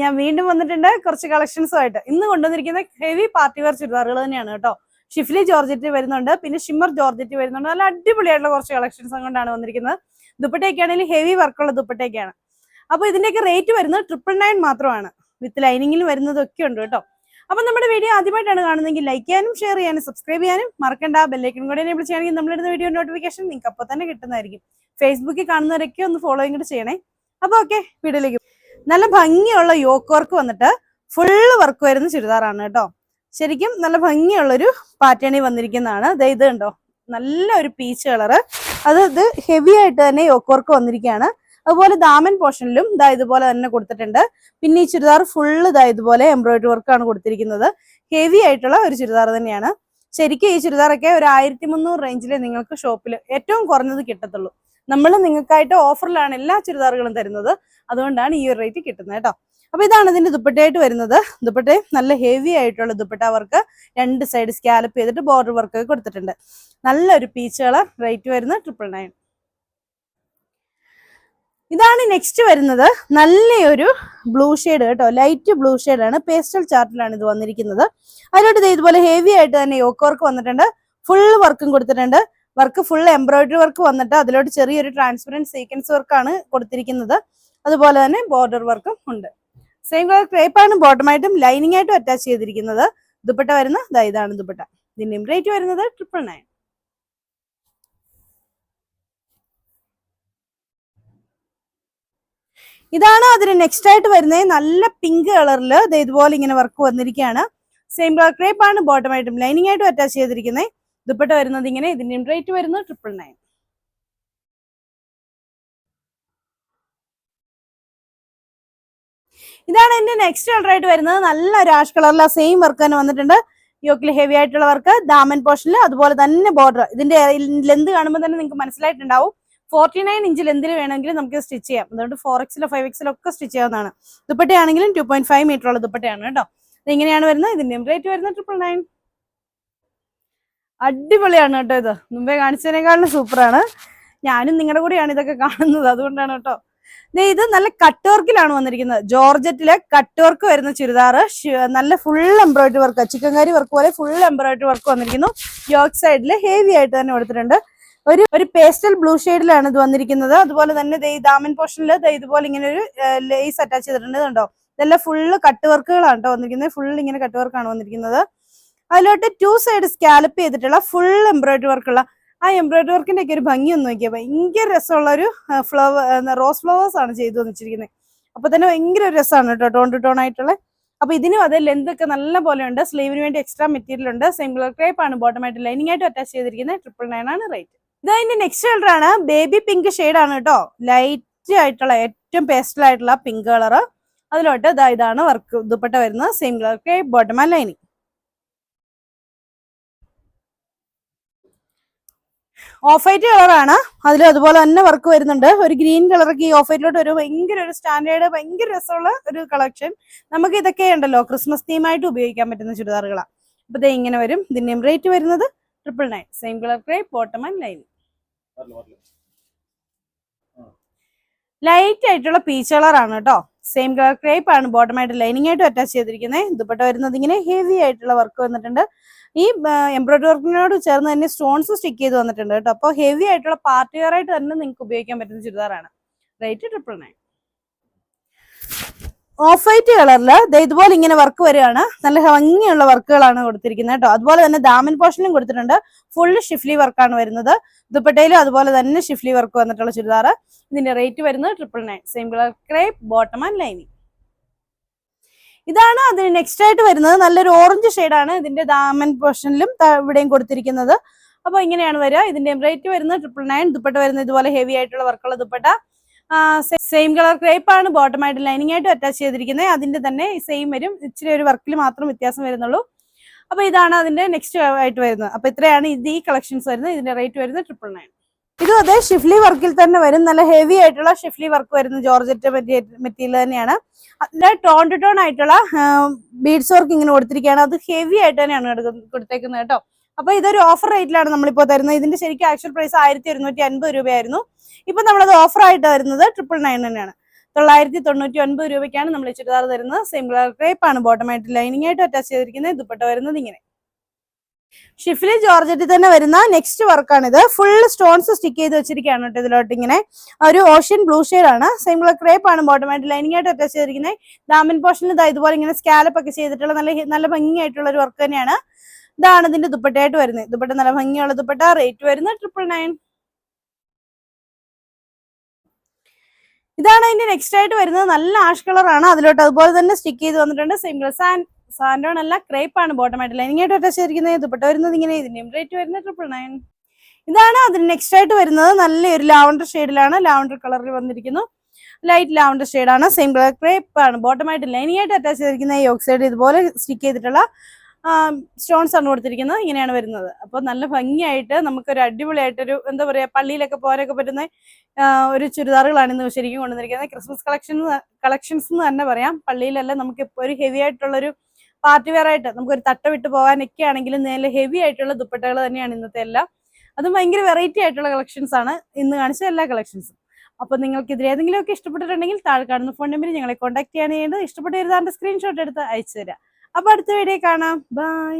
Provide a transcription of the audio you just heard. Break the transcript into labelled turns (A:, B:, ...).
A: ഞാൻ വീണ്ടും വന്നിട്ടുണ്ട് കുറച്ച് കളക്ഷൻസുമായിട്ട്. ഇന്ന് കൊണ്ടുവന്നിരിക്കുന്ന ഹെവി പാർട്ടി വെയർ ചുരിദാറുകൾ തന്നെയാണ് കേട്ടോ. ഷിഫ്ലി ജോർജറ്റ് വരുന്നുണ്ട് പിന്നെ ഷിമ്മർ ജോർജറ്റ് വരുന്നുണ്ട്. നല്ല അടിപൊളിയായിട്ടുള്ള കുറച്ച് കളക്ഷൻസ് കൊണ്ടാണ് വന്നിരിക്കുന്നത്. ദുപ്പട്ടയൊക്കെയാണെങ്കിൽ ഹെവി വർക്കുള്ള ദുപ്പട്ടയൊക്കെയാണ്. അപ്പോൾ ഇതിന്റെയൊക്കെ റേറ്റ് വരുന്നത് ട്രിപ്പിൾ നയൻ മാത്രമാണ്. വിത്ത് ലൈനിങ്ങിൽ വരുന്നതൊക്കെ ഉണ്ട് കേട്ടോ. അപ്പൊ നമ്മുടെ വീഡിയോ ആദ്യമായിട്ടാണ് കാണുന്നതെങ്കിൽ ലൈക്ക് ചെയ്യാനും ഷെയർ ചെയ്യാനും സബ്സ്ക്രൈബ് ചെയ്യാനും മറക്കണ്ട. ബെല്ലൈക്കൺ കൂടെ എനേബിൾ ചെയ്യണമെങ്കിൽ നമ്മളിടുന്ന വീഡിയോ നോട്ടിഫിക്കേഷൻ നിങ്ങൾക്ക് അപ്പോൾ തന്നെ കിട്ടുന്നതായിരിക്കും. ഫേസ്ബുക്കിൽ കാണുന്നവരൊക്കെ ഒന്ന് ഫോളോയും കൂടെ ചെയ്യണേ. അപ്പോൾ ഓക്കെ വീഡിയോയിലേക്ക് നല്ല ഭംഗിയുള്ള യോക്ക് വർക്ക് വന്നിട്ട് ഫുള്ള് വർക്ക് വരുന്ന ചുരിദാറാണ് കേട്ടോ. ശരിക്കും നല്ല ഭംഗിയുള്ളൊരു പാറ്റേണി വന്നിരിക്കുന്നതാണ്. ദേ ഇത് കണ്ടോ? നല്ല ഒരു പീച്ച് കളറ് അത് ഇത് ഹെവി ആയിട്ട് തന്നെ യോക്ക് വർക്ക് വന്നിരിക്കുകയാണ്. അതുപോലെ ദാമൻ പോർഷനിലും ഇതാ ഇതുപോലെ തന്നെ കൊടുത്തിട്ടുണ്ട്. പിന്നെ ഈ ചുരിദാർ ഫുള്ള് ഇതാ ഇതുപോലെ എംബ്രോയിഡറി വർക്കാണ് കൊടുത്തിരിക്കുന്നത്. ഹെവി ആയിട്ടുള്ള ഒരു ചുരിദാർ തന്നെയാണ്. ശരിക്കും ഈ ചുരിദാറൊക്കെ ഒരു ആയിരത്തി മുന്നൂറ് റേഞ്ചിൽ നിങ്ങൾക്ക് ഷോപ്പിൽ ഏറ്റവും കുറഞ്ഞത് കിട്ടത്തുള്ളൂ. നമ്മൾ നിങ്ങൾക്കായിട്ട് ഓഫറിലാണ് എല്ലാ ചുരിദാറുകളും തരുന്നത്. അതുകൊണ്ടാണ് ഈ ഒരു റേറ്റ് കിട്ടുന്നത് കേട്ടോ. അപ്പൊ ഇതാണ് ഇതിന്റെ ദുപ്പട്ടയായിട്ട് വരുന്നത്. ദുപ്പട്ട നല്ല ഹെവി ആയിട്ടുള്ള ദുപ്പട്ട വർക്ക് രണ്ട് സൈഡ് സ്കാലപ്പ് ചെയ്തിട്ട് ബോർഡർ വർക്ക് കൊടുത്തിട്ടുണ്ട്. നല്ലൊരു പീച്ച് കളർ റേറ്റ് വരുന്നത് ട്രിപ്പിൾ നയൻ ഇതാണ് നെക്സ്റ്റ് വരുന്നത്. നല്ലൊരു ബ്ലൂ ഷെയ്ഡ് കേട്ടോ. ലൈറ്റ് ബ്ലൂ ആണ്. പേസ്റ്റൽ ചാർട്ടിലാണ് ഇത് വന്നിരിക്കുന്നത്. അതിലോട്ട് ഇതുപോലെ ഹെവി ആയിട്ട് തന്നെ യോക്ക് വർക്ക് വന്നിട്ടുണ്ട്. ഫുൾ വർക്കും കൊടുത്തിട്ടുണ്ട്. വർക്ക് ഫുൾ എംബ്രോയിഡറി വർക്ക് വന്നിട്ട് അതിലോട്ട് ചെറിയൊരു ട്രാൻസ്പെറന്റ് സീക്വൻസ് വർക്കാണ് കൊടുത്തിരിക്കുന്നത്. അതുപോലെ തന്നെ ബോർഡർ വർക്കും ഉണ്ട്. സെയിം കളർ ക്രേപ്പാണ് ബോട്ടമായിട്ടും ലൈനിങ് ആയിട്ടും അറ്റാച്ച് ചെയ്തിരിക്കുന്നത്. ദുപ്പട്ട വരുന്ന ഇതാണ് ദുപ്പട്ട. ഇതിന്റെയും റേറ്റ് വരുന്നത് ട്രിപ്പിൾ നയൻ ഇതാണ് അതിന് നെക്സ്റ്റ് ആയിട്ട് വരുന്നത്. നല്ല പിങ്ക് കളറിൽ ഇതുപോലെ ഇങ്ങനെ വർക്ക് വന്നിരിക്കുകയാണ്. സെയിം കളർ ക്രേപ്പാണ് ബോട്ടമായിട്ടും ലൈനിങ് ആയിട്ടും അറ്റാച്ച് ചെയ്തിരിക്കുന്നത്. ദുപ്പട്ട വരുന്നത് ഇങ്ങനെ ഇതിന്റെയും റേറ്റ് വരുന്നത് ട്രിപ്പിൾ നയൻ ഇതാണ് എന്റെ നെക്സ്റ്റ് കളർ ആയിട്ട് വരുന്നത്. നല്ല രാഷ് ആഷ് കളറിലെ സെയിം വർക്ക് തന്നെ വന്നിട്ടുണ്ട്. യോക്കിൽ ഹെവി ആയിട്ടുള്ള വർക്ക് ദാമൻ പോർഷനിൽ അതുപോലെ തന്നെ ബോർഡർ ഇതിന്റെ ലെന്ത് കാണുമ്പോൾ തന്നെ നിങ്ങൾക്ക് മനസ്സിലായിട്ടുണ്ടാവും. ഫോർട്ടി നയൻ ഇഞ്ച് ലെന്തിൽ വേണമെങ്കിലും നമുക്ക് സ്റ്റിച്ച് ചെയ്യാം. അതുകൊണ്ട് ഫോർ എക്സിലോ ഫൈവ് എക്സിലോ ഒക്കെ സ്റ്റിച്ച് ചെയ്യാവുന്നതാണ്. ദുപ്പട്ടയാണെങ്കിലും ടു പോയിന്റ് ഫൈവ് മീറ്റർ ഉള്ള ദുപ്പട്ടയാണ് കേട്ടോ. ഇങ്ങനെയാണ് വരുന്നത്? ഇതിന്റെ റേറ്റ് വരുന്നത് ട്രിപ്പിൾ നയൻ അടിപൊളിയാണ് കേട്ടോ ഇത്. മുമ്പേ കാണിച്ചതിനേക്കാളും സൂപ്പറാണ്. ഞാനും നിങ്ങളുടെ കൂടെയാണ് ഇതൊക്കെ കാണുന്നത്. അതുകൊണ്ടാണ് കേട്ടോ. ഇത് നല്ല കട്ട് വർക്കിലാണ് വന്നിരിക്കുന്നത്. ജോർജറ്റിലെ കട്ട് വർക്ക് വരുന്ന ചുരിദാർ നല്ല full embroidery work chikankari work പോലെ ഫുൾ എംബ്രോയിഡറി വർക്ക് വന്നിരിക്കുന്നു. യോക്ക് സൈഡിൽ ഹെവി ആയിട്ട് തന്നെ കൊടുത്തിട്ടുണ്ട്. ഒരു ഒരു പേസ്റ്റൽ ബ്ലൂ ഷെയ്ഡിലാണ് ഇത് വന്നിരിക്കുന്നത്. അതുപോലെ തന്നെ ദാമൻ പോർഷനിൽ ഇതുപോലെ ഇങ്ങനെ ഒരു ലേസ് അറ്റാച്ച് ചെയ്തിട്ടുണ്ട് കണ്ടോ? ഇതെല്ലാം ഫുള്ള് കട്ട് വർക്കുകളാണ് കേട്ടോ വന്നിരിക്കുന്നത്. ഫുള്ള് ഇങ്ങനെ കട്ട് വർക്കാണ് വന്നിരിക്കുന്നത്. അതിലോട്ട് ടു സൈഡ് സ്കാലപ്പ് ചെയ്തിട്ടുള്ള ഫുൾ എംബ്രോയിഡറി വർക്കുള്ള ആ എംബ്രോയിഡറി വർക്കിന്റെ ഒക്കെ ഒരു ഭംഗി ഒന്ന് നോക്കിയാൽ ഭയങ്കര രസമുള്ള ഒരു ഫ്ലവർ റോസ് ഫ്ലവേഴ്സ് ആണ് ചെയ്തു വന്നിരിക്കുന്നത് അപ്പൊ തന്നെ ഭയങ്കര ഒരു രസമാണ് കേട്ടോ ടോൺ ടു ടോൺ ആയിട്ടുള്ള. അപ്പൊ ഇതിനും അതേ ലെന്ത് ഒക്കെ നല്ല പോലെ ഉണ്ട്. സ്ലീവിന് വേണ്ടി എക്സ്ട്രാ മെറ്റീരിയൽ ഉണ്ട്. സിംഗിൾ ക്രേപ്പ് ആണ് ബോട്ടമായിട്ട് ലൈനിങ് ആയിട്ട് അറ്റാച്ച് ചെയ്തിരിക്കുന്നത് ട്രിപ്പിൾ നയൻ ആണ് റേറ്റ് ഇത് അതിന്റെ നെക്സ്റ്റ് കളർ ആണ്. ബേബി പിങ്ക് ആണ് കേട്ടോ. ലൈറ്റ് ആയിട്ടുള്ള ഏറ്റവും പേസ്റ്റൽ ആയിട്ടുള്ള പിങ്ക് കളർ അതിലോട്ട് ഇതാ ഇതാണ് വർക്ക് ദുപ്പട്ട വരുന്നത്. Same colour crepe bottom and lining off white കളറാണ് അതിൽ അതുപോലെ തന്നെ വർക്ക് വരുന്നുണ്ട്. ഒരു ഗ്രീൻ കളറൊക്കെ ഈ ഓഫ് വൈറ്റിലോട്ട് ഒരു ഭയങ്കര ഒരു സ്റ്റാൻഡേർഡ് ഭയങ്കര രസമുള്ള ഒരു കളക്ഷൻ നമുക്ക് ഇതൊക്കെ ഉണ്ടല്ലോ ക്രിസ്മസ് തീമായിട്ട് ഉപയോഗിക്കാൻ പറ്റുന്ന ചുരിദാറുകളാണ് അപ്പൊ ഇത് ഇങ്ങനെ വരും. ഇതിന്റെയും റേറ്റ് വരുന്നത് triple nine same colour crepe bottom and line light ആയിട്ടുള്ള പീച്ച് കളറാണ് കേട്ടോ. സെയിം കളർ ക്രേപ്പ് ആണ് ബോട്ടമായിട്ട് ലൈനിങ് ആയിട്ട് അറ്റാച്ച് ചെയ്തിരിക്കുന്നത് ദുപ്പട്ട വരുന്നത് ഇങ്ങനെ ഹെവി ആയിട്ടുള്ള വർക്ക് വന്നിട്ടുണ്ട്. ഈ എംബ്രോയിഡറി വർക്കിനോട് ചേർന്ന് തന്നെ സ്റ്റോൺസ് സ്റ്റിക്ക് ചെയ്ത് വന്നിട്ടുണ്ട് കേട്ടോ. അപ്പോൾ ഹെവി ആയിട്ടുള്ള പാർട്ടി വെയർ ആയിട്ട് തന്നെ നിങ്ങൾക്ക് ഉപയോഗിക്കാൻ പറ്റുന്ന ചുരിദാറാണ്. Rate triple nine off white കളറിൽ ഇതുപോലെ ഇങ്ങനെ വർക്ക് വരികയാണ്. നല്ല ഭംഗിയുള്ള വർക്കുകളാണ് കൊടുത്തിരിക്കുന്നത് കേട്ടോ. അതുപോലെ തന്നെ ദാമൻ പോർഷനിലും കൊടുത്തിട്ടുണ്ട്. ഫുൾ ഷിഫ്ലി വർക്കാണ് വരുന്നത്. ദുപ്പട്ടയിലും അതുപോലെ തന്നെ ഷിഫ്ലി വർക്ക് വന്നിട്ടുള്ള ചുരിദാർ ഇതിന്റെ റേറ്റ് വരുന്നത് triple nine same colour crepe bottom and lining ഇതാണ് അതിന് നെക്സ്റ്റ് ആയിട്ട് വരുന്നത്. നല്ലൊരു ഓറഞ്ച് ഷെയ്ഡാണ് ഇതിന്റെ ദാമൻ പോർഷനിലും ഇവിടെയും കൊടുത്തിരിക്കുന്നത്. അപ്പൊ ഇങ്ങനെയാണ് വരിക. ഇതിന്റെ റേറ്റ് വരുന്നത് ട്രിപ്പിൾ നയൻ ദുപ്പട്ട വരുന്നത് ഇതുപോലെ ഹെവി ആയിട്ടുള്ള വർക്കുള്ള ദുപ്പട്ട. സെയിം കളർ ക്രേപ്പ് ആണ് ബോട്ടമായിട്ട് ലൈനിങ് ആയിട്ട് അറ്റാച്ച് ചെയ്തിരിക്കുന്നത്. അതിന്റെ തന്നെ സെയിം വരും. ഇച്ചിരി ഒരു വർക്കിൽ മാത്രം വ്യത്യാസം വരുന്നുള്ളൂ. അപ്പൊ ഇതാണ് അതിന്റെ നെക്സ്റ്റ് ആയിട്ട് വരുന്നത്. അപ്പൊ ഇത്രയാണ് ഇത് ഈ കളക്ഷൻസ് വരുന്നത്. ഇതിന്റെ റേറ്റ് വരുന്നത് ട്രിപ്പിൾ നയൻ ഇതും അതെ ഷിഫ്ലി വർക്കിൽ തന്നെ വരും. നല്ല ഹെവി ആയിട്ടുള്ള ഷിഫ്ലി വർക്ക് വരുന്ന ജോർജറ്റ് മെറ്റീരിയൽ തന്നെയാണ്. അതിന്റെ ടോൺ ടു ടോൺ ആയിട്ടുള്ള ബീഡ്സ് വർക്ക് ഇങ്ങനെ കൊടുത്തിരിക്കുകയാണ്. അത് ഹെവി ആയിട്ട് തന്നെയാണ് കൊടുത്തേക്കുന്നത് കേട്ടോ. അപ്പൊ ഇതൊരു ഓഫർ റേറ്റിലാണ് നമ്മളിപ്പോൾ തരുന്നത്. ഇതിന്റെ ശരിക്കും ആക്ച്വൽ പ്രൈസ് ആയിരത്തി ഒരുന്നൂറ്റി അൻപത് രൂപയായിരുന്നു. ഇപ്പൊ നമ്മളത് ഓഫർ ആയിട്ട് വരുന്നത് ട്രിപ്പിൾ നയൻ തന്നെയാണ്. തൊള്ളായിരത്തി തൊണ്ണൂറ്റി ഒൻപത് രൂപയ്ക്കാണ് നമ്മൾ ചുരിദാർ തരുന്നത്. കളർ ക്രേപ്പ് ആണ്. ബോട്ടമായിട്ട് ലൈനിങ് ആയിട്ട് അറ്റാച്ച് ചെയ്തിരിക്കുന്നത് ദുപ്പട്ട വരുന്നത് ഇങ്ങനെ. ഷിഫിലി ജോർജറ്റിൽ തന്നെ വരുന്ന നെക്സ്റ്റ് വർക്കാണിത് ഫുൾ സ്റ്റോൺസ് സ്റ്റിക്ക് ചെയ്ത് വെച്ചിരിക്കുകയാണ് കേട്ടോ ഇതിലോട്ട് ഇങ്ങനെ. ഒരു ഓഷ്യൻ ബ്ലൂ ആണ്. സെയിം കളർ ക്രേപ്പ് ആണ്. ബോട്ടമായിട്ട് ലൈനിങ് ആയിട്ട് അറ്റാച്ച് ചെയ്തിരിക്കുന്നത്. ദാമൻ പോർഷനിൽ ഇതാ ഇതുപോലെ ഇങ്ങനെ സ്കാലപ്പ് ഒക്കെ ചെയ്തിട്ടുള്ള നല്ല നല്ല ഭംഗിയായിട്ടുള്ള ഒരു വർക്ക് തന്നെയാണ്. ഇതാണ് ഇതിന്റെ ദുപ്പട്ടയായിട്ട് വരുന്നത്. ദുപ്പട്ട നല്ല ഭംഗിയുള്ള ദുപ്പട്ട. റേറ്റ് വരുന്നത് ട്രിപ്പിൾ നയൻ ഇതാണ് അതിന്റെ നെക്സ്റ്റ് ആയിട്ട് വരുന്നത്. നല്ല ആഷ് കളറാണ് അതിലോട്ട് അതുപോലെ തന്നെ സ്റ്റിക്ക് ചെയ്ത് വന്നിട്ടുണ്ട്. സെയിം കളർ സാൻ സാൻഡോൺ അല്ല ക്രേപ്പ് ആണ് ബോട്ടം ആയിട്ട്. ലൈനിങ് ആയിട്ട് അറ്റാച്ച് ചെയ്തിരിക്കുന്നത് ദുപ്പട്ട വരുന്നത് ഇങ്ങനെ. ഇതിന്റെയും റേറ്റ് വരുന്നത് ട്രിപ്പിൾ നയൻ ഇതാണ് അതിന് നെക്സ്റ്റ് ആയിട്ട് വരുന്നത്. നല്ലൊരു ലാവണ്ടർ ഷെയ്ഡിലാണ് ലാവണ്ടർ കളറിൽ വന്നിരിക്കുന്നു. ലൈറ്റ് ലാവണ്ടർ ഷെയ്ഡാണ് സെയിം കളർ ക്രേപ്പ് ആണ്. ബോട്ടം ആയിട്ട് ലൈനിങ് ആയിട്ട് അറ്റാച്ച് ചെയ്തിരിക്കുന്ന ഈ ഓക്സൈഡ് ഇതുപോലെ സ്റ്റിക്ക് ചെയ്തിട്ടുള്ള സ്റ്റോൺസ് ആണ് കൊടുത്തിരിക്കുന്നത്. ഇങ്ങനെയാണ് വരുന്നത്. അപ്പോൾ നല്ല ഭംഗിയായിട്ട് നമുക്കൊരു അടിപൊളിയായിട്ടൊരു എന്താ പറയുക പള്ളിയിലൊക്കെ പോരൊക്കെ പറ്റുന്ന ഒരു ചുരിദാറുകളാണ് ഇന്ന് ശരിക്കും കൊണ്ടുവന്നിരിക്കുന്നത്. ക്രിസ്മസ് കളക്ഷൻ കളക്ഷൻസ് എന്ന് തന്നെ പറയാം. പള്ളിയിലല്ല നമുക്ക് ഇപ്പോൾ ഒരു ഹെവി ആയിട്ടുള്ളൊരു പാർട്ടി വെയർ ആയിട്ട് നമുക്കൊരു തട്ട വിട്ട് പോകാനൊക്കെ ആണെങ്കിലും നല്ല ഹെവി ആയിട്ടുള്ള ദുപ്പട്ടകൾ തന്നെയാണ് ഇന്നത്തെ എല്ലാം. അതും ഭയങ്കര വെറൈറ്റി ആയിട്ടുള്ള കളക്ഷൻസ് ആണ് ഇന്ന് കാണിച്ച എല്ലാ കളക്ഷൻസും അപ്പോൾ നിങ്ങൾക്ക് ഇതിൽ ഏതെങ്കിലുമൊക്കെ ഇഷ്ടപ്പെട്ടിട്ടുണ്ടെങ്കിൽ താഴെ കാണുന്ന ഫോൺ നമ്പറിൽ ഞങ്ങളെ കോൺടാക്ട് ചെയ്യാൻ ചെയ്യേണ്ടത് ഇഷ്ടപ്പെട്ട ഒരു സ്ക്രീൻഷോട്ട് എടുത്ത് അയച്ചു തരാം അപ്പോൾ അടുത്ത വീഡിയോ കാണാം. ബൈ